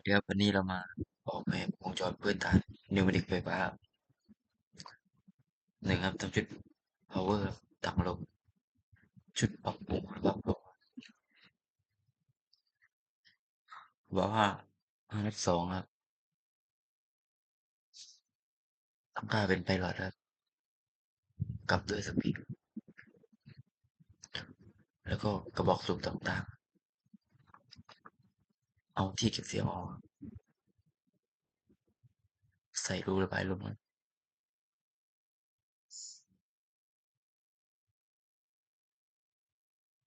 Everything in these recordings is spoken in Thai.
วัสดีครับวันนี้เรามาออกแบบวงจรพื้นฐานนิวเมติกไฟฟ้าหนึ่งครับทำชุด power ครับถังลมชุดปรับปรุงระบลมบอกว่าห้านัดสองครับทำค่าเป็นไพลอตครับกลับด้วยสปีดแล้วก็กระบอกสูบต่างๆ เอาที่เก็บเสียงออก ใส่รูระบายลมครับ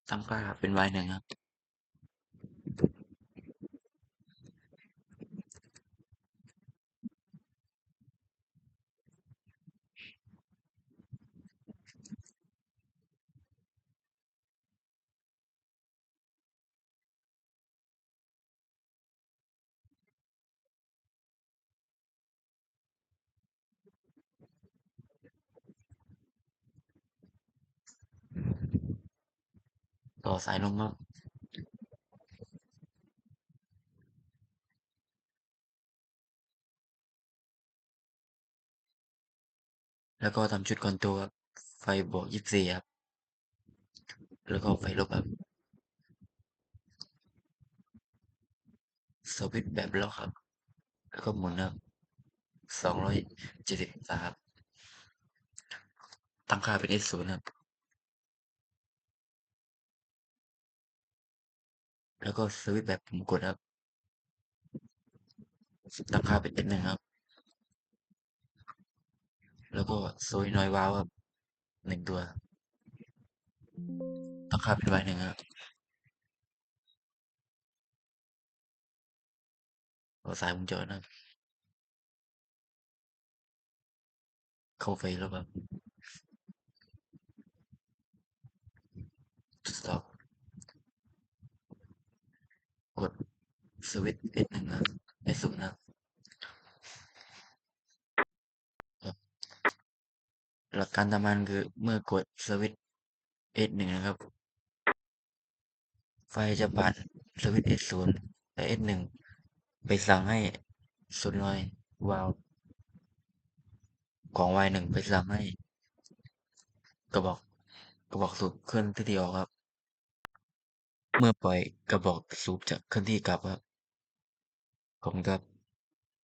ทำค่าเป็นไว้หนึ่งครับ อสายลมครับแล้วก็ทำชุดคอนโทรลครับไฟบวกยี่สิบสี่ครับ แล้วก็ไฟลบครับสวิตแบบล็อกครับ แล้วก็หมุนครับสองร้อยเจ็ดสิบองศาครับตั้งค่าเป็น S ศูนย์ครับ แล้วก็สวิตช์แบบปุ่มกดครับตั้งค่าเป็น S หนึ่งครับ แล้วก็โซยนอยวาล์วครับหนึ่งตัว ตั้งค่าเป็น Y หนึ่งครับต่อสายวงจรนะครับเข้าไฟแล้วครับทดสอบด สวิตช์ S หนึ่งครับ S ศูนย์ครับหลักการทำงานคือเมื่อกดสวิตช์ S หนึ่งนะครับ ไฟจะผ่านสวิตช์ S ศูนย์และ S หนึ่งไปสั่งให้โซลินอยวาล์วของ Y หนึ่งไปสั่งให้ กระบอกกระบอกสูบเคลื่อนที่ออกครับ เมื่อปล่อยกระบอกสูบจะเคลื่อนที่กลับครับ cũng gặp